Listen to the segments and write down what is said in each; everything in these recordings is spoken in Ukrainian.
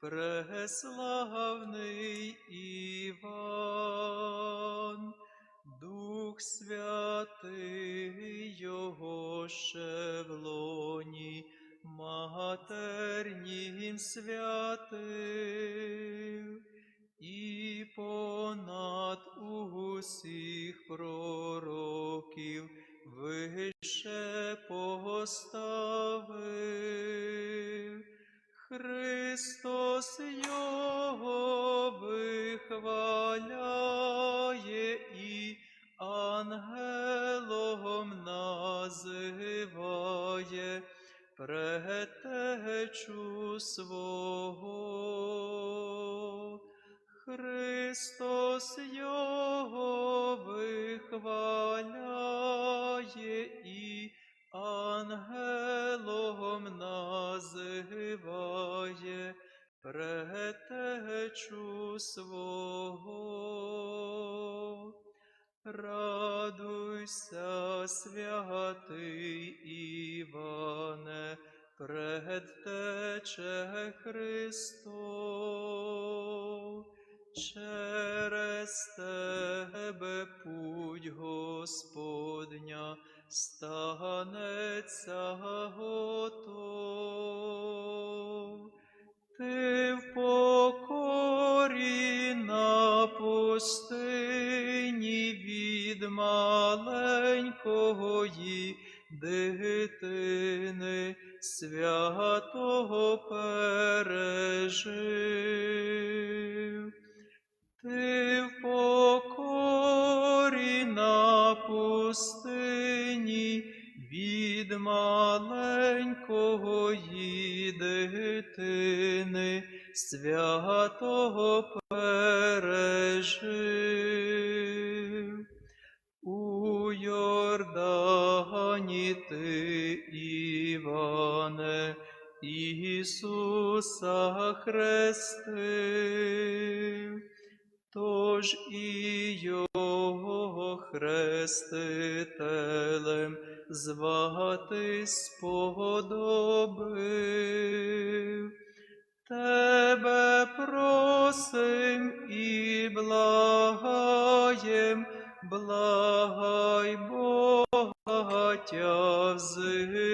преславний Іван, Дух Святий Його ще матернім святив, і понад усіх пророків вище поставив. Христос Його вихваляє і ангелом називає предтечу свого. Христос Його вихваляє і ангелом називає предтечу свого. Радуйся, святий Іване, предтече Христов. Через тебе путь Господня станеться готов. Ти в покорі на пустині від маленької дитини святого пережив. Ти в святого пережив. У Йордані ти, Іване, Ісуса хрестив, тож і його хрестителем звати сподобив.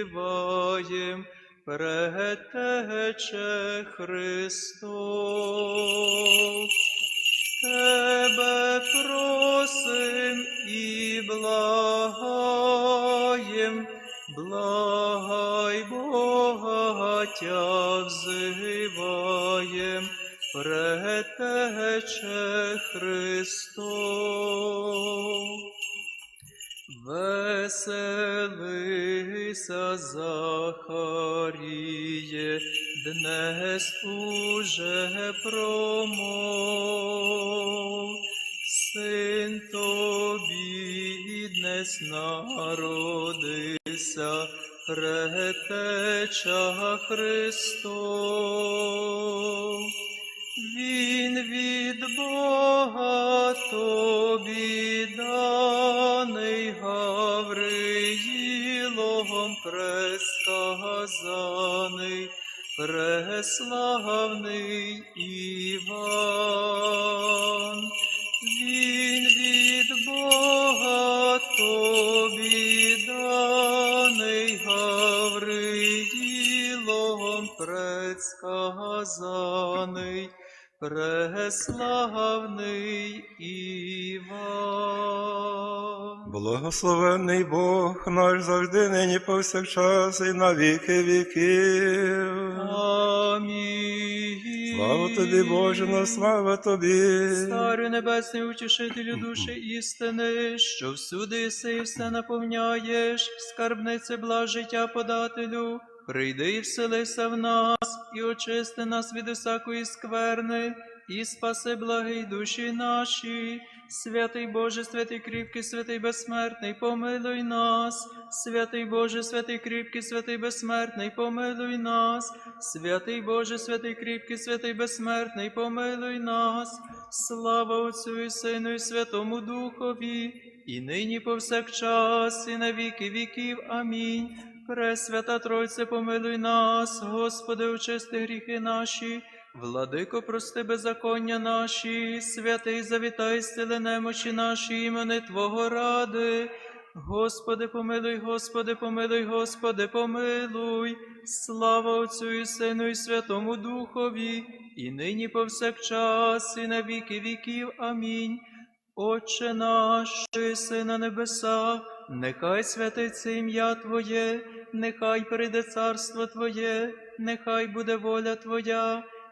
Взиваєм, предтече Христос. Тебе просим і благаєм, благай Бога тя взиваєм, предтече Христос. Веселися, Захаріє, днес уже промов. Син тобі днес народився, предтеча Христов. Він від Бога пресказаний, преславний Іван. Він від Бога тобі даний Гавриїлом предсказаний, преславний Іван. Благословенний Бог наш завжди нині повсякчас і на віки віків. Амінь. Слава тобі, Боже, на слава тобі. Старий небесний утішителю душі істини, що всюди єси і все наповняєш, скарбнице благ життя подателю, прийди і вселися в нас, і очисти нас від усякої скверни, і спаси благий душі наші. Святий Боже, святий кріпкий, святий безсмертний, помилуй нас, святий Боже, святий кріпкий, святий безсмертний, помилуй нас, святий Боже, святий кріпкий, святий безсмертний, помилуй нас, слава Отцю і Сину, і Святому Духові, і нині повсякчас, і на віки віків. Амінь. Пресвята Тройце, помилуй нас, Господи, очисти гріхи наші, Владико, прости беззаконня наші, святий завітай, стили немочі наші, імени Твого ради. Господи, помилуй, Господи, помилуй, Господи, помилуй, слава Отцю і Сину і Святому Духові, і нині повсякчас, і на віки віків. Амінь. Отче наш, що єси на небесах, нехай святиться ім'я Твоє, нехай прийде царство Твоє, нехай буде воля Твоя,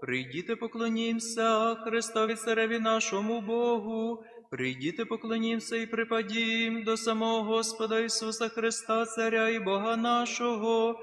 Прийдіте, поклонімся Христові цареві нашому Богу. Прийдіте, поклонімся і припадім до самого Господа Ісуса Христа, Царя і Бога нашого.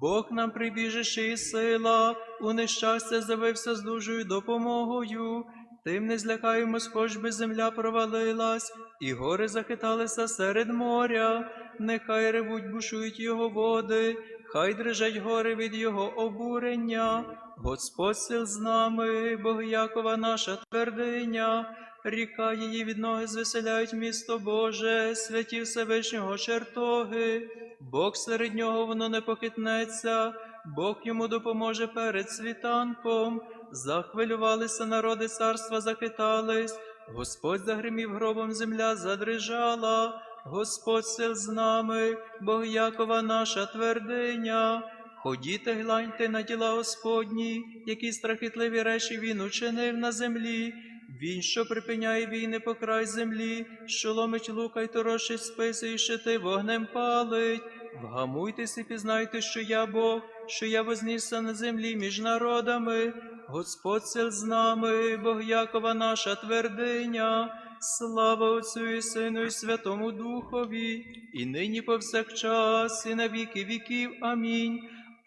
Бог нам прибіжище і сила, у нещастя завився з дужою допомогою. Тим не злякаємось, хоч би земля провалилась, і гори захиталися серед моря. Нехай ревуть, бушують його води, хай дрижать гори від його обурення. Господь сил з нами, Бог Якова наша твердиня, ріка її від ноги звеселяють місто Боже, святі Всевишнього чертоги, Бог серед нього воно не похитнеться, Бог йому допоможе перед світанком. Захвилювалися народи царства, захитались, Господь загримів гробом, земля задрижала, Господь сил з нами, Бог Якова наша твердиня. Ходіте, гляньте на діла Господні, які страхітливі речі він учинив на землі. Він, що припиняє війни по край землі, що ломить лука й торошить списи, і щити вогнем палить. Вгамуйтесь і пізнайте, що я Бог, що я вознісся на землі між народами. Господь сил з нами, Бог Якова наша твердиня. Слава Отцю і Сину, і Святому Духові, і нині повсякчас, і на віки віків. Амінь.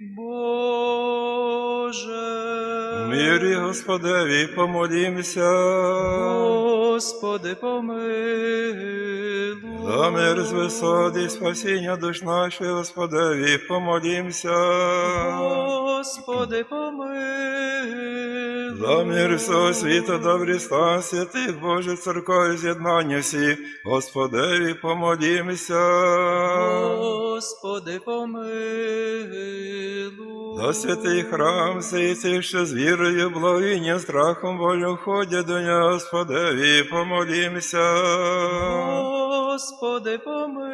Боже. Мирі Господеві помолімся. Господи, помилуй. За мир з висот і спасіння душ наших, Господеві, помолімся. Господи, помилуй. За мир всього світу, добрі стан святих Божих церков і з'єднання всі, Господеві, помолімся. Господи, помилуй. За святий храм, ці, що з вірою, благовінням, страхом волю ходять до нього, Господеві, помолімся. Господи, помилуй.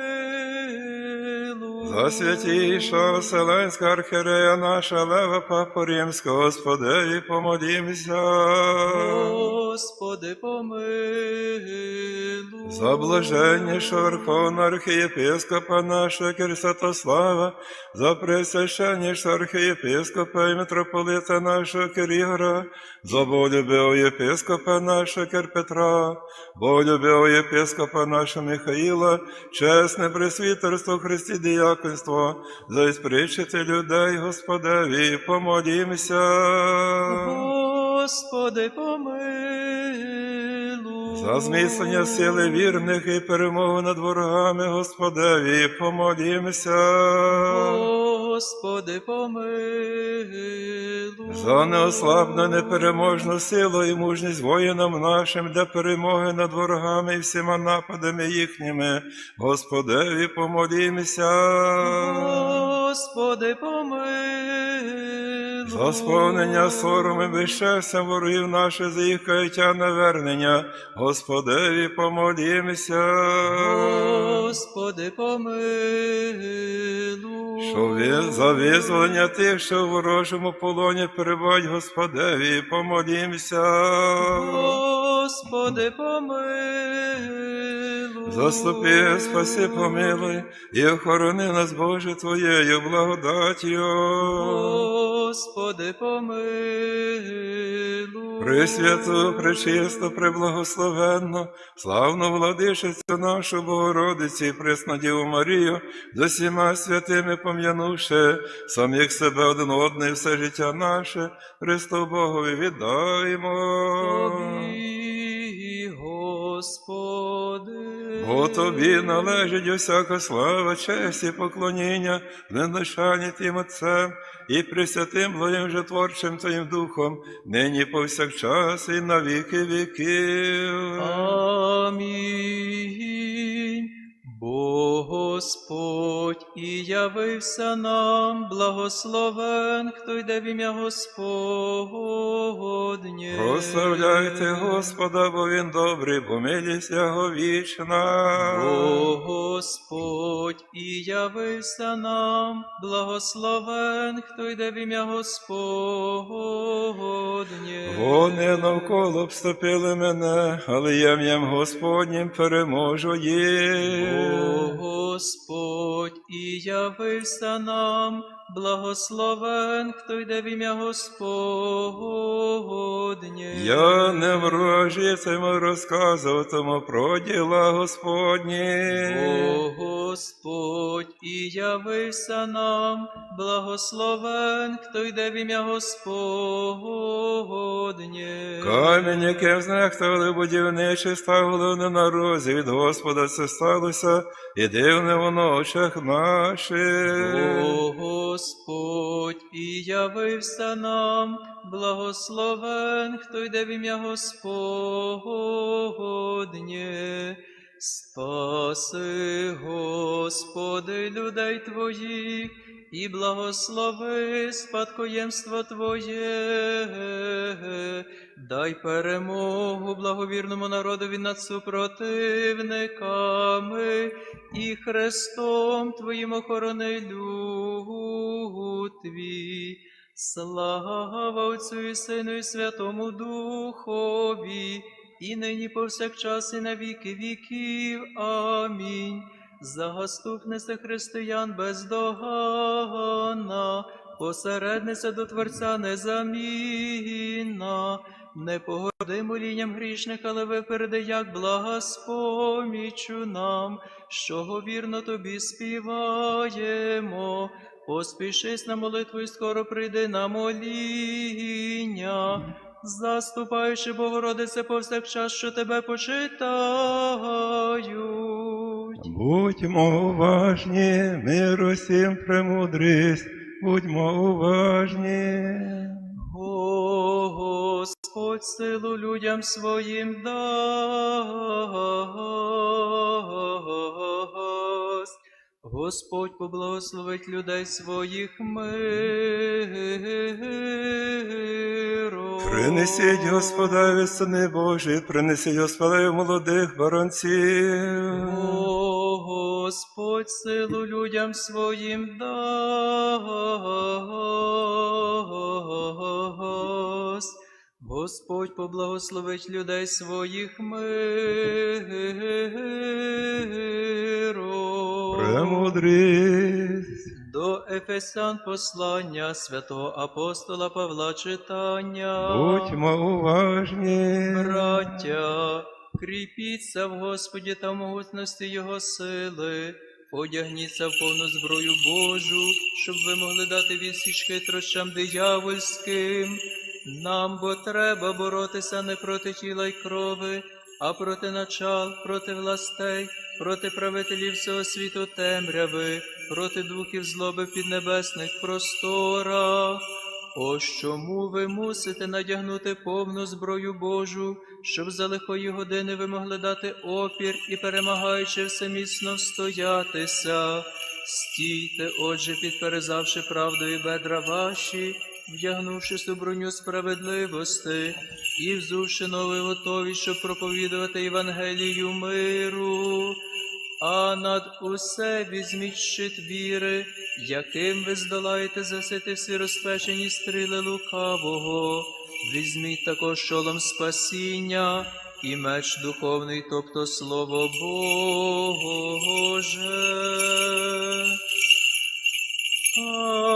За святіша Вселенська архірея наша Лева Папу Римського, Господеві, помолімся. Господи, помилуй. За блаженнішого Верховного архієпископа нашого Кирсатослава, за пресвященнішого архієпископа і митрополита нашого Кирігора, за болюбивого єпископа нашого Кирпетра, болюбивого єпископа нашого Михаїла, чесне пресвітерство Христі діяконство, за іспричити людей, Господеві, помолімся. Господи, помилуй. За зміцнення сили вірних і перемогу над ворогами, Господеві, помолімся. Господи, помилуй. За неослабну непереможну силу і мужність воїнам нашим для перемоги над ворогами і всіма нападами їхніми. Господеві помолімся. Господи, помилуй. За сповнення сорому і ворогів наших за їх каяття навернення. Господеві помолімся. Господи, помилуй. Що за визволення тих, що в ворожому полоні перебувають, Господеві, помолімся. Господи, помилуй. Заступи, спаси, помилуй, і охорони нас, Боже, Твоєю благодатію. Господи, помилуй. Пресвяту, пречисто, преблагословенно, славну владишицю нашу Богородиці, і пресну Діву Марію, з усіма святими пом'янувши, самих себе один одне все життя наше, Христу Богові віддаємо. Тобі, Господи. Бо тобі належить усяка слава, честь і поклоніння, неношані тим Отцем і пресвятим благим житворчим Твоїм Духом, нині повсякчас і на віки віків. Амінь. Бо Господь і явився нам, благословен, хто йде в ім'я Господнє. Прославляйте Господа, бо Він добрий, бо милість Його вічна. Бо Господь і явився нам, благословен, хто йде в ім'я Господнє. Вони навколо обступили мене, але я м'ям Господнім переможу їх. Господь і явився нам, благословен, хто йде в ім'я Господнє. Я не ворожі цим розказуватиму про діла Господні. О Господь і явився нам, благословен, хто йде в ім'я Господнє. Камінь, яким знехтували будівничі, ставили на розі від Господа це сталося, і дивне воно в очах наших. О Господь і явився нам, благословен, хто йде в ім'я Господнє. Спаси, Господи, людей Твоїх, і благослови спадкоємство Твоє. Дай перемогу благовірному народові над супротивниками, і Христом Твоїм охорони Твій. Слава Отцю і Сину і Святому Духові, і нині повсякчас і на віки віків. Амінь. Заступниця християн бездоганна, посередниця до Творця незамінна, не погоди молінням грішних, але випереди, як блага нам, що говірно тобі співаємо. Поспішись на молитву і скоро прийди на моління, заступаючи, Богородице, повсякчас, що тебе почитають. Будьмо уважні, мир усім премудрість, будьмо уважні. О, Господь, силу людям своїм дасть. Господь поблагословить людей своїх миром. Принесіть Господеві, сини Божі, принесіть Господеві молодих баранців. Господь, силу людям своїм дасть. Господь поблагословить людей своїх миром. Премудрість. До Ефесян послання святого апостола Павла читання. Будьмо уважні. Браття, кріпіться в Господі та в могутності Його сили, одягніться в повну зброю Божу, щоб ви могли дати відсіч хитрощам диявольським. Нам бо треба боротися не проти тіла й крови, а проти начал, проти властей, проти правителів всього світу темряви, проти духів злоби піднебесних просторах. Ось чому ви мусите надягнути повну зброю Божу, щоб за лихої години ви могли дати опір і, перемагаючи все міцно встоятися. Стійте, отже, підперезавши правдою бедра ваші, вдягнувши у броню справедливости і взувши новий готові, щоб проповідувати Євангелію миру. А над усе візьміть щит віри, яким ви здолаєте засити всі розпечені стріли лукавого. Візьміть також шолом спасіння і меч духовний, тобто слово Боже.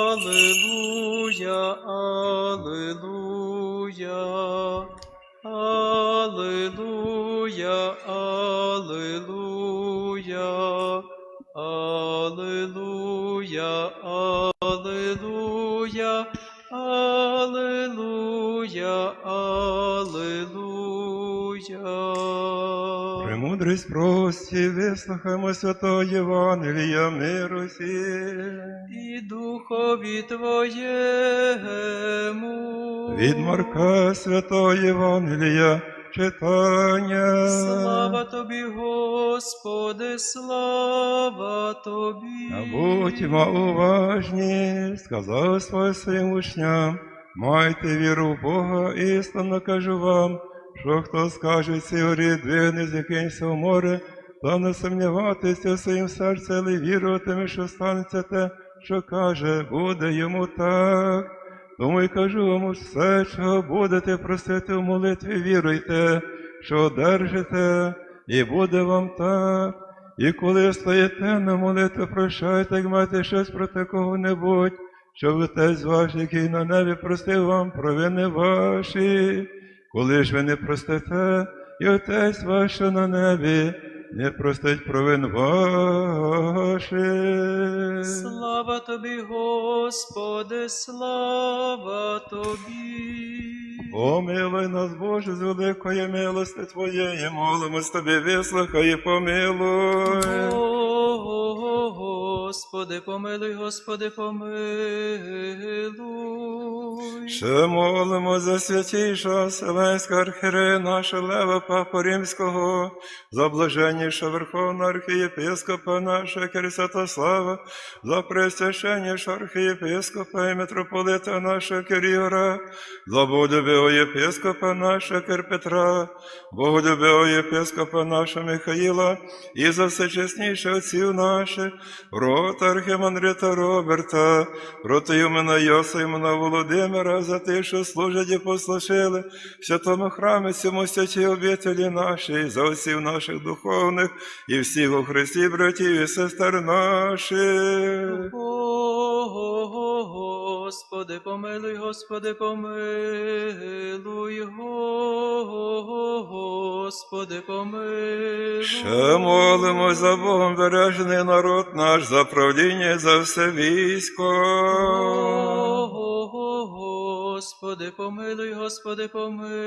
Аллилуйя, Аллилуйя, Аллилуйя, Аллилуйя, Аллилуйя, Аллилуйя, Аллилуйя, Аллилуйя. Премудрість прості, вислухаймо святого Євангелія миру всім. І духові Твоєму. Від Марка святого Євангелія читання. Слава тобі, Господи, слава тобі. А будьмо уважні, сказав своїм своїм учням, майте віру в Бога, істинно кажу вам, що хто скаже цій горі, двигне з якимсь у море, то не сумніватися в своїм серці, але віруватиме, що станеться те, що каже, буде йому так. Тому й кажу вам все, чого будете просити в молитві, віруйте, що одержите, і буде вам так. І коли стоїте на молитву, прощайте, як маєте щось проти кого-небудь, щоб отець ваш, який на небі простив вам провини ваші. Коли ж ви не простите, і отець ваш, що на небі, не простить провин ваших. Слава тобі, Господи, слава тобі. Помилуй нас, Боже, з великої милости Твоєї, молимось Тобі, вислухай і помилуй. О, Господи, помилуй, Господи, помилуй. Ще молимо за святішого Вселенського архірея нашого Лева Папу Римського, за блаженнішого Верховного архієпископа нашого Кир Святослава, за пресвященнішого архієпископа і митрополита нашого Кирігора, за боголюбивого єпископа нашого Кир Петра, боголюбивого єпископа нашого Михаїла, і за всечесніших отців наших, проти архимандрита Роберта, проти Юмена Йоса, Юмена Володимира, за те, що служать і послушили в святому храмі цьому святій обителі нашій, за усіх наших духовних і всіх у Христі, братів і сестер наших. Господи, помилуй, Господи, помилуй, Господи, помилуй. Ще молимо за Богом бережений народ наш, за правління за все військо. О, Господи, помилуй, Господи, помилуй,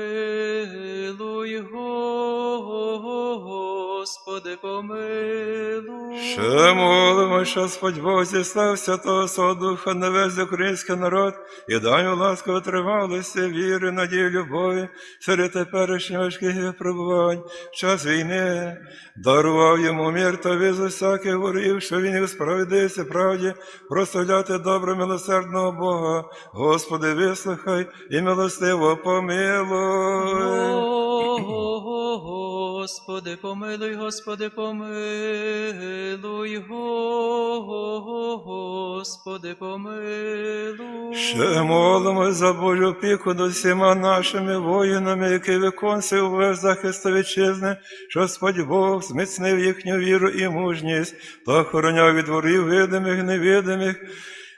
Господи, помилуй. Ще молимо, що Господь Бог зіслав Святого Свого Духа на весь український народ і дай ласку тривалості, віри, надії, любові, серед теперішніх важких випробувань, в час війни, дарував йому мір та візу всяких ворів, що він їх справедливості правді, прославляти добро милосердного Бога. Господи, вислухай і милостиво помилуй. Господи, помилуй, Господи, помилуй, Господи, помилуй. Ще молимо за Божу опіку над всіма нашими воїнами, які виконці увесь захист вітчизни, що Господь Бог зміцнив їхню віру і мужність, та охороняв від ворів видимих невидимих.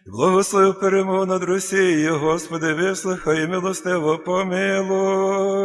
І Благословив перемогу над Росією, Господи, вислухай і милостиво помилуй.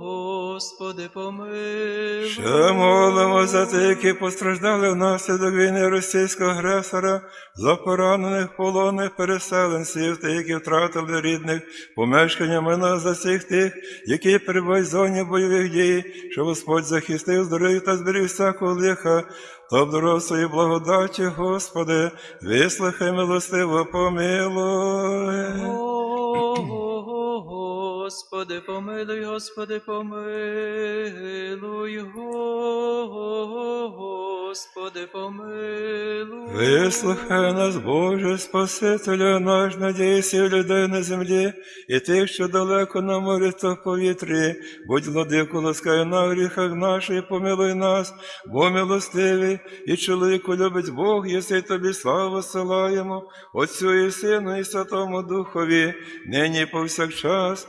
Господи, помилуй. Ще молимо за тих, які постраждали внаслідок війни російського агресора, за поранених полонених переселенців, тих, які втратили рідних, помешкання мина за всіх тих, які перебувають в зоні бойових дій, що Господь захистив здоров'я та зберіг всякого лиха, та обдарував свої благодаті, Господи, вислухай милостиво, помилуй. Господи, помилуй, Господи, помилуй, Господи, помилуй. Вислухай нас, Боже, Спасителя наш, надійся людей на землі, і тих, що далеко на морі та в повітрі, будь владику, ласкай на гріхах наших, помилуй нас, бо милостивий, і чоловіку любить Бог, єси тобі славу силаємо, Отцю і Сину, і Святому Духові, нині повсякчас,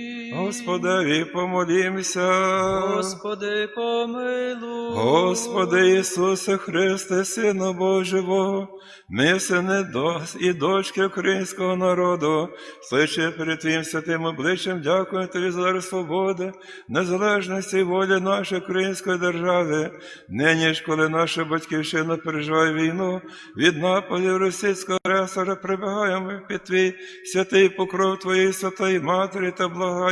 Господеві помолімся. Господи, помилуй. Господи Ісусе Христе, Сину Божого, ми, сини і дочки українського народу, стоячи перед Твоїм святим обличчям, дякую Тобі за дар свободи, незалежності і волі нашої української держави. Нині ж, коли наша батьківщина переживає війну, від нападів російського агресора прибігаємо під Твій святий покров Твоєї святої Матері та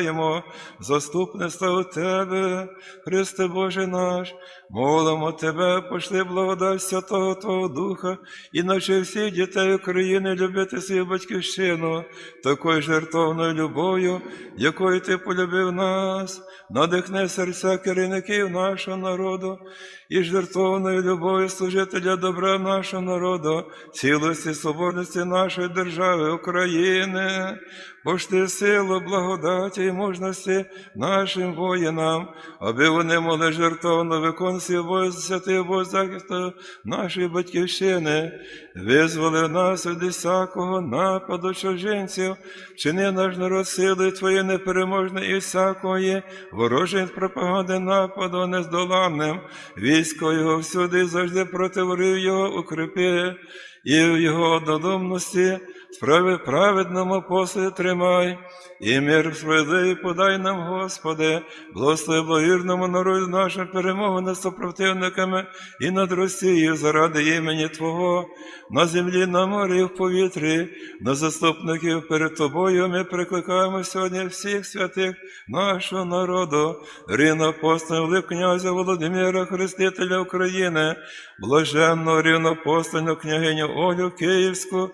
благаємо заступництва у Тебе, Христе Боже наш, молимо Тебе, пошли благодать Святого Твого Духа і навчи всіх дітей України любити свою батьківщину такою жертовною любов'ю, якою Ти полюбив нас, надихни серця керівників нашого народу і жертовною любов'ю служити для добра нашого народу, цілості, свободності нашої держави України, пошти силу, благодаті і мужності нашим воїнам, аби вони могли жертовно виконувати обов'язок, святий обов'язок захисту нашої батьківщини, визволи нас від всякого нападу чужинців, вчини наш народ силою Твоєю непереможною і всякої ворожої пропаганди нападу нездоланним, військо його всюди завжди противорив його укріпи, і в його однодумності справи праведному послі тримай, і мир справедливий подай нам, Господи, благослови благовірному народу нашу перемогу над супротивниками і над Росією заради імені Твого, на землі, на морі, і в повітрі, на заступників перед Тобою ми прикликаємо сьогодні всіх святих нашого народу, рівно рівноапостольного князя Володимира, Хрестителя України, блаженного рівноапостольну княгиню Олю Київську,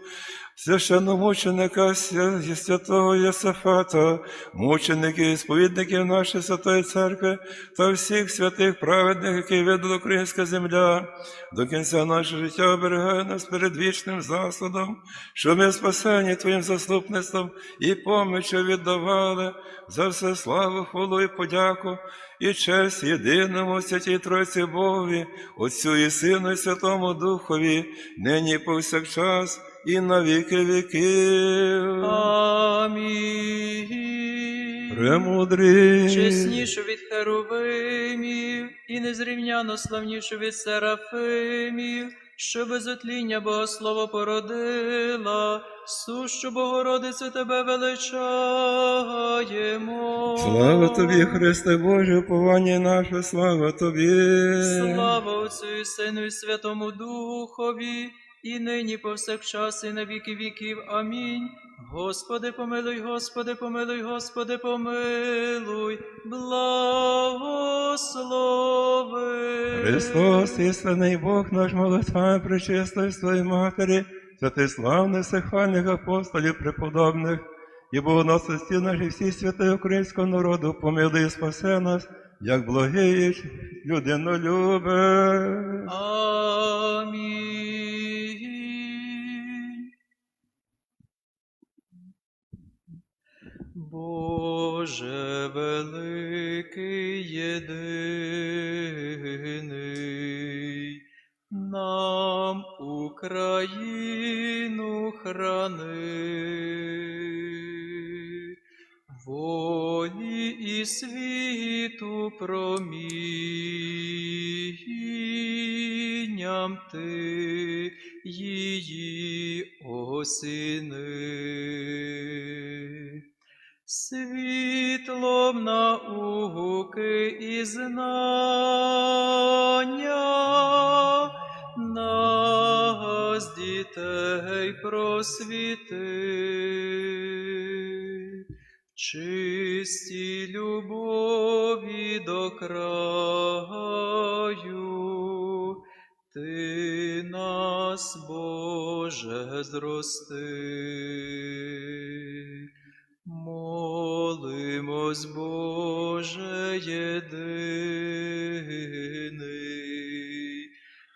священномученика свя- святого Йосифата, мучеників і сповідників нашої Святої Церкви та всіх святих праведних, які видала українська земля, до кінця нашого життя оберігає нас перед вічним засудом, що ми спасені Твоїм заступництвом і помічю віддавали за все славу, хвалу і подяку, і честь єдиному святій Тройці Богові, Отцю і Сину, і Святому Духові, нині повсякчас, і на віки віків. Амінь. Премудрий. Чеснішу від херовимів і незрівняно славнішу від серафимів, що без отління Богослово породила, сущу Богородицю тебе величаємо. Слава тобі, Христе Боже, уповання наше, слава тобі. Слава Отцю і Сину і Святому Духові, і нині повсякчас, і на віки віків. Амінь. Господи, помилуй, Господи, помилуй, Господи, помилуй, благослови. Христос, істинний Бог наш молитва, причистої своїй матері, святих славних всехвальних апостолів преподобних, і богоносності наші всі святи українського народу, помилуй і спасе нас, як благий людинолюбе. Амінь. Боже великий єдиний, нам Україну храни, волі і світу промінням ти її спасіни. Чисті любові до краю, ти нас, Боже, зрости. Молимось, Боже єдиний,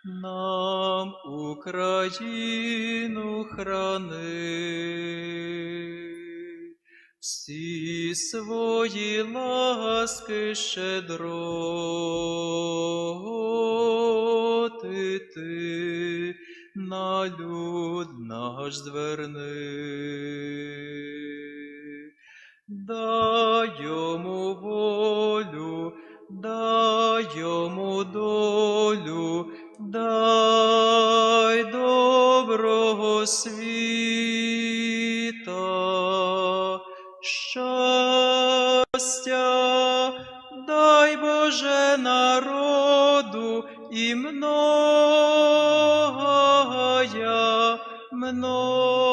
нам Україну храни. Всі свої ласки щедроти ти на люд наш зверни. Дай йому волю, дай йому долю, дай доброго світа, Боже народу і многая, многая